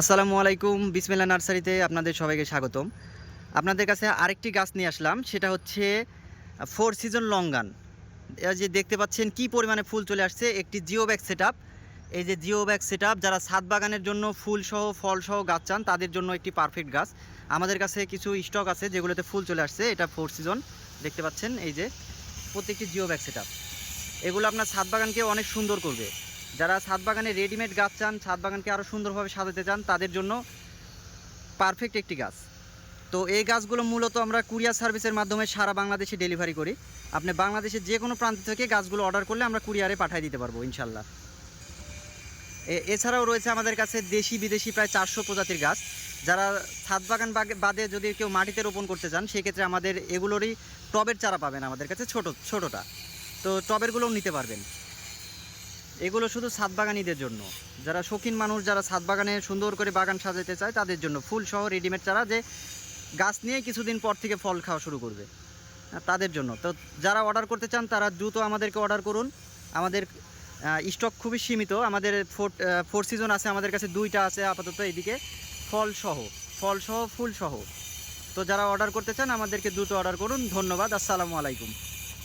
আসসালামু আলাইকুম বিসমিল্লা নার্সারিতে আপনাদের সবাইকে স্বাগতম। আপনাদের কাছে আরেকটি গাছ নিয়ে আসলাম, সেটা হচ্ছে ফোর সিজন লঙ্গান এই যে দেখতে পাচ্ছেন কি পরিমাণে ফুল চলে আসছে, একটি জিও ব্যাগ সেট এই যে জিও ব্যাগ সেট যারা ছাদ বাগানের জন্য ফুল সহ, ফল সহ গাছ চান, তাদের জন্য একটি পারফেক্ট গাছ। আমাদের কাছে কিছু স্টক আছে যেগুলোতে ফুল চলে আসছে, এটা ফোর সিজন দেখতে পাচ্ছেন, এই যে প্রত্যেকটি জিও ব্যাগ সেট এগুলো আপনার ছাদ বাগানকে অনেক সুন্দর করবে। যারা ছাদ বাগানে রেডিমেড গাছ চান ছাদ বাগানকে আরও সুন্দরভাবে সাজাতে চান, তাদের জন্য পারফেক্ট একটি গাছ। তো এই গাছগুলো মূলত আমরা কুরিয়ার সার্ভিসের মাধ্যমে সারা বাংলাদেশে ডেলিভারি করি। আপনি বাংলাদেশের যে কোনো প্রান্ত থেকে গাছগুলো অর্ডার করলে আমরা কুরিয়ারে পাঠিয়ে দিতে পারব, ইনশাল্লাহ। এছাড়াও রয়েছে আমাদের কাছে দেশি বিদেশি প্রায় চারশো প্রজাতির গাছ। যারা ছাদ বাগান বাদে যদি কেউ মাটিতে রোপণ করতে চান, সেক্ষেত্রে আমাদের এগুলোরই টবের চারা পাবেন আমাদের কাছে ছোট ছোটোটা। তো টবেরগুলোও নিতে পারবেন। এগুলো শুধু ছাদ বাগানিদের জন্য। যারা শৌখিন মানুষ, যারা ছাদ বাগানে সুন্দর করে বাগান সাজাতে চায়, তাদের জন্য ফুল সহ রেডিমেড চারা যে গাছ নিয়ে কিছুদিন পর থেকে ফল খাওয়া শুরু করবে। তাদের জন্য। তো যারা অর্ডার করতে চান, তারা দ্রুত আমাদেরকে অর্ডার করুন। আমাদের স্টক খুবই সীমিত। আমাদের ফোর ফোর সিজন আছে, আমাদের কাছে দুইটা আছে আপাতত এদিকে। ফল সহ ফল সহ, ফুল সহ। তো যারা অর্ডার করতে চান, আমাদেরকে দ্রুত অর্ডার করুন। ধন্যবাদ, আসসালামু আলাইকুম।